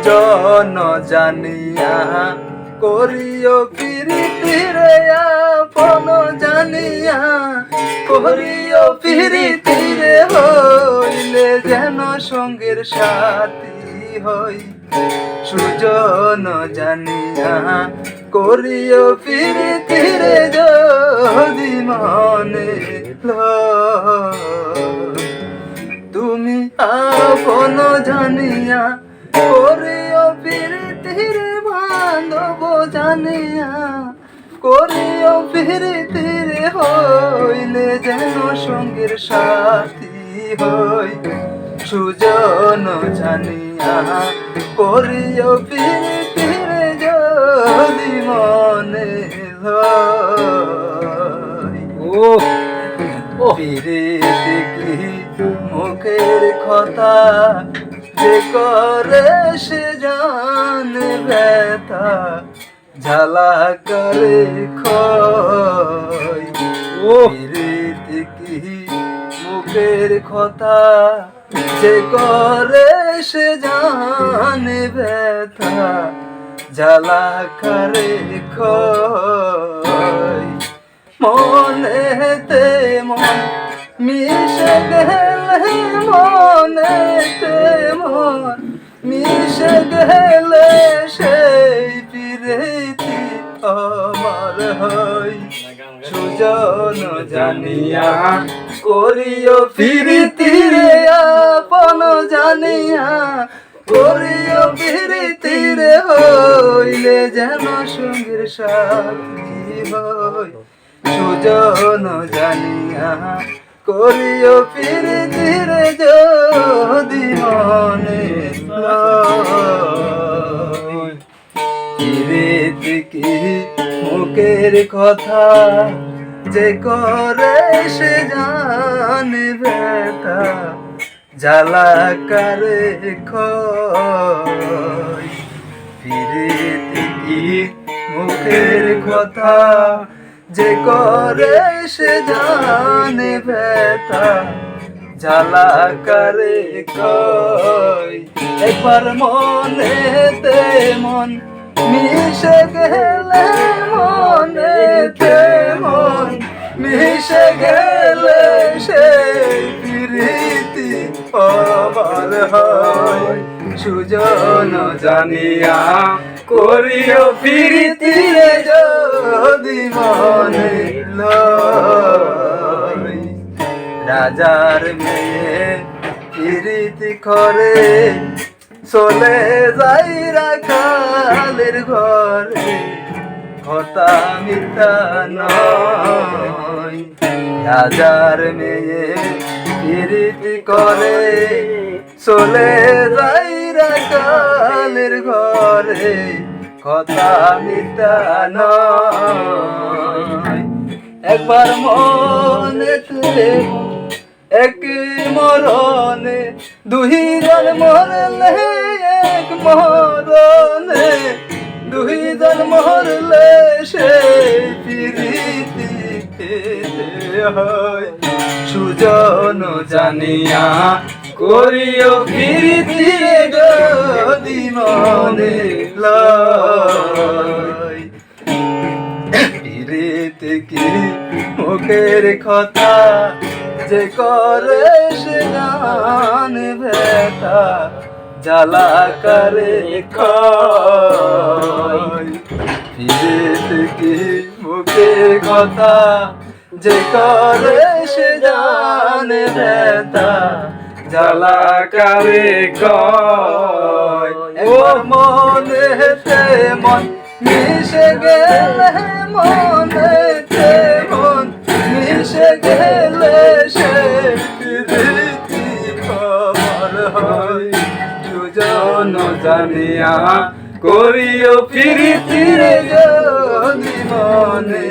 সুজন জানিয়া করিও পিরিতি রে আপন জানিয়া করিও পিরিতি রে হইলে যেন সঙ্গের সাথী হই সুজন জানিয়া করিও পিরিতি রে যদি মনে। তুমি আপন জানিয়া করিও প্রীতির বান্ধব জানিয়া করিও প্রীতির হইলে যেন সঙ্গের সাথী হই। সুজন জানিয়া করিও প্রীতির যদি মনে ও পিরিতি মুখের কথা যে করে সে জানে ব্যথা ঝালা করে খয় কি মুখের কথা? যে করে সে জানে ব্যথা জ্বালা করে মনেতে মন মিশে গেলে মন। গেলে সেই প্রীতি আমার হয়। সুজন জানিয়া করিও ফিরিতি রে, আপন জানিয়া করিও ফিরিতি রে, হইলে যেন সঙ্গীর সাথী হই সুজন জানিয়া করিও ফিরিতি রে, যদি কিরিত কি? মুখের কথা যে করে সে জানে ব্যথা জ্বালা করে খয়? ফিরিত কি? মুখের কথা যে করে সে জানে ব্যথা জ্বালা করে একবার মনেতে মন মিশে গেলে মনেতে মন মিশে গেলে সেই প্রীতি আমার হয়। সুজন জানিয়া করিও প্রীতি যদি মনে রাজার মেয়ে প্রীতি করে চলে যাই রাখালের ঘরে, কথা মিথ্যা নয়। রাজার মেয়ে প্রীতি করে, চলে যাই রাখালের ঘরে, কথা মিথ্যা নয়। একবার মনে তুলে এক মরণে দুইজন মরলে মরলে সে হয়। সুজন জানিয়া করিও প্রীতি যদি মনে পিরিতে কি মুখের কথা? যে করে সে গান ব্যথা জ্বালা করে পিরিতে কি মুখের কথা যে করে সে জান ব্যথা, জ্বালা করে ও মনেতে মন মিশে গেলে মনেতে মন মিশে গেলে সে প্রীতি খবর হয়। দুজন জানিয়া করিও ফিরি ফিরে মনে